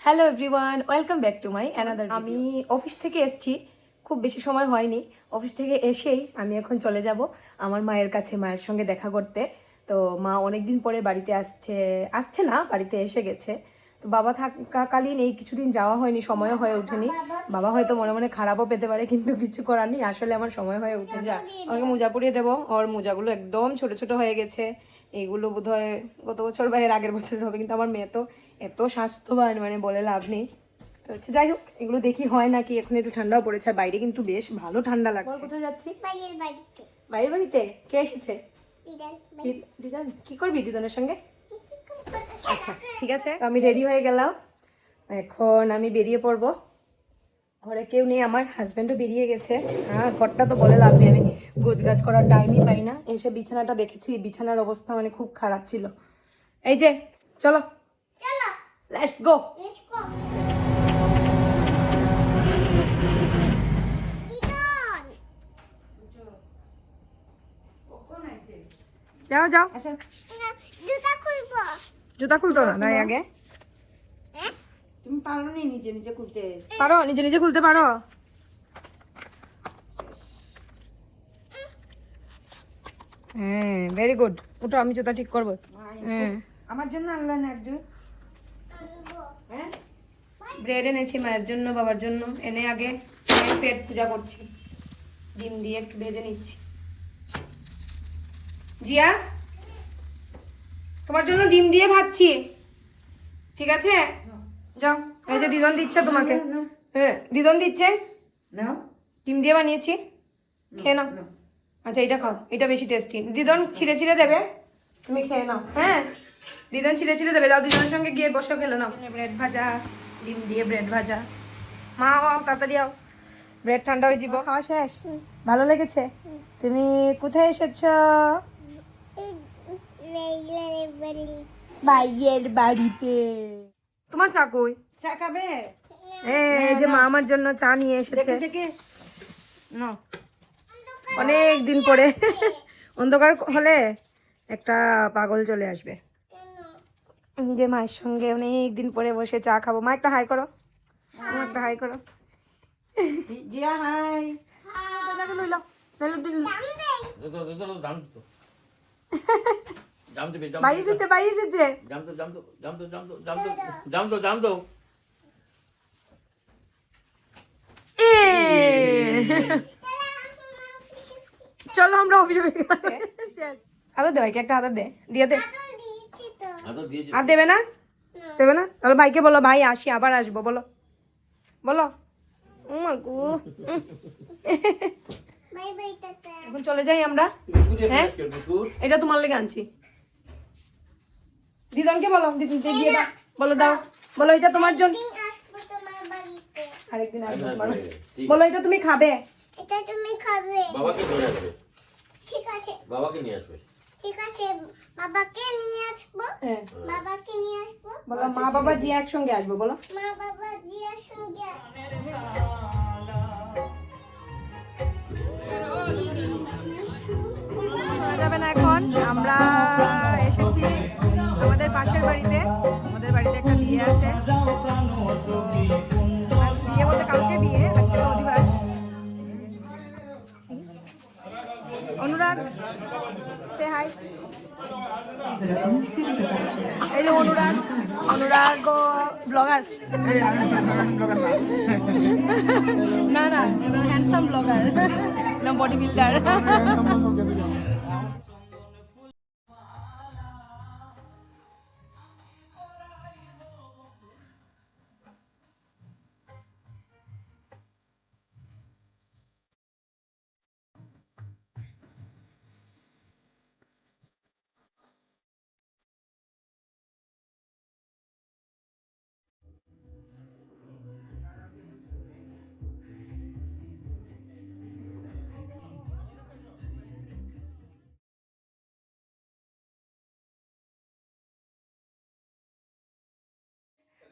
Hello everyone welcome back to my another আমি office থেকে এসেছি। খুব বেশি সময় হয়নি। অফিস থেকে এসেই আমি এখন চলে যাব আমার মায়ের কাছে মায়ের সঙ্গে দেখা করতে। তো মা অনেক দিন পরে বাড়িতে আসছে আসছে না বাড়িতে এসে গেছে। তো বাবা থাকাকালীন এই কিছুদিন যাওয়া হয়নি সময়ও হয়ে ওঠেনি। বাবা হয়তো মনে মনে খারাপও পেতে পারে কিন্তু কিছু করার নেই। আসলে আমার সময় হয়ে উঠে যা। আমাকে মোজা পরিয়ে দেবো। ওর মোজাগুলো একদম ছোট ছোট হয়ে গেছে। এইগুলো বোধহয় গত বছর বা এর আগের বছর হবে কিন্তু আমার মেয়ে তো এত স্বাস্থ্যবান মানে বলে লাভ নেই। তো হচ্ছে যাই হোক এগুলো দেখি হয় নাকি এখন একটু ঠান্ডাও পড়েছে। আর বাইরে কিন্তু বেশ ভালো ঠান্ডা লাগছে। কোথায় যাচ্ছি? বাইরের বাড়িতে। বাইরের বাড়িতে? কে এসেছে? দিদান কি করবি দিদানের সঙ্গে? আচ্ছা ঠিক আছে। আমি রেডি হয়ে গেলাম। এখন আমি বেরিয়ে পড়ব। ঘরে কেউ নেই আমার হাজব্যান্ডও বেরিয়ে গেছে। হ্যাঁ ঘরটা তো বলে লাভ নেই আমি গোছগাছ করার টাইমই পাই না। এসে বিছানাটা দেখেছি বিছানার অবস্থা মানে খুব খারাপ ছিল। এই যে চলো। চলো। লেটস গো লেটস যাও যাও। জুতা খুলবো। জুতা খুলতো না? নাই আগে? হ্যাঁ তুমি পারো নি নিজে নিজে খুলতে? পারো? নিজে নিজে খুলতে পারো? হ্যাঁ ভেরি গুড ওটা আমি জুতা ঠিক করব। হ্যাঁ। আমার জন্য আনলো না একজন? হ্যাঁ? ব্রেড এনেছি মায়ের জন্য বাবার জন্য। এনে আগে পেট পূজা করছি। ডিম দিয়ে একটু ভেজে নিচ্ছি। জিয়া? তোমার জন্য ডিম দিয়ে ভাজছি। ঠিক আছে? যাও এই যে দিদন দিচ্ছে তোমাকে। হ্যাঁ দিদন দিচ্ছে? ডিম দিয়ে বানিয়েছি? খেয়ে নাও। আচ্ছা এটা খাও এটা বেশি টেস্টি দিদন ছিঁড়ে ছিঁড়ে দেবে? তুমি খেয়ে নাও হ্যাঁ? দিদন ছিঁড়ে ছিঁড়ে দেবে। যাও দিদনের সঙ্গে গিয়ে বসে খেলে নাও। ব্রেড ভাজা ডিম দিয়ে ব্রেড ভাজা। মা আও, তাড়াতাড়ি আও। ব্রেড ঠান্ডা হয়ে যাব। খাওয়া শেষ? ভালো লেগেছে? তুমি কোথায় এসেছ? ভাইয়ের বাড়িতে। তোমার চা কই? চা খাবে? এই যে মা আমার জন্য চা নিয়ে এসেছে। দেখে দেখে। অনেক দিন পরে। অন্ধকার হলে একটা পাগল চলে আসবে। যে মায়ের সঙ্গে অনেক দিন পরে বসে চা খাব। মা একটা হাই করো। মা একটা হাই করো। জিয়া হাই। জামতে বাইরে এসেছে বাইরে এসেছে জামতো জামতো জামতো জামতো জামতো জামতো জামতো। এ! চলো আমরা অভিযোগ আদর দে ভাইকে একটা আদর দে। দিয়ে দে। আদর আর দেবে না? দেবে না? তাহলে ভাইকে বলো ভাই আসি আবার আসব বলো। বলো। উম, গো। এখন চলে যাই আমরা। হ্যাঁ? এটা তোমার লেগে আনছি। দিদনকে বলো দিদি দিয়ে দাও বলো দাও বলো এটা তোমার জন্য। দিন আসব তোমার বাড়িতে। আরেকদিন আসব আচ্ছা, তোমার আছে, ঠিক বলো এটা তুমি খাবে? এটা তুমি খাবে। বাবাকে নিয়ে আসবে। ঠিক আছে। বাবাকে নিয়ে আসবে। ঠিক আছে বাবাকে নিয়ে আসব। হ্যাঁ। বাবাকে নিয়ে আসব। বলো মা বাবা জি একসঙ্গে আসব বলো। মা বাবা জিয়ার সঙ্গে শোনা যাবে না এখন আমরা বিয়ে বলতে হাই এই যে অনুরাগ অনুরাগ ব্লগার না না হ্যান্ডসাম ব্লগার না বডি বিল্ডার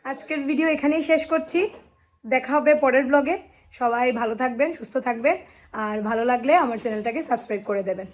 আজকের ভিডিও এখানেই শেষ করছি। দেখা হবে পরের ব্লগে সবাই ভালো থাকবেন, সুস্থ থাকবেন। আর ভালো লাগলে আমার চ্যানেলটাকে সাবস্ক্রাইব করে দেবেন।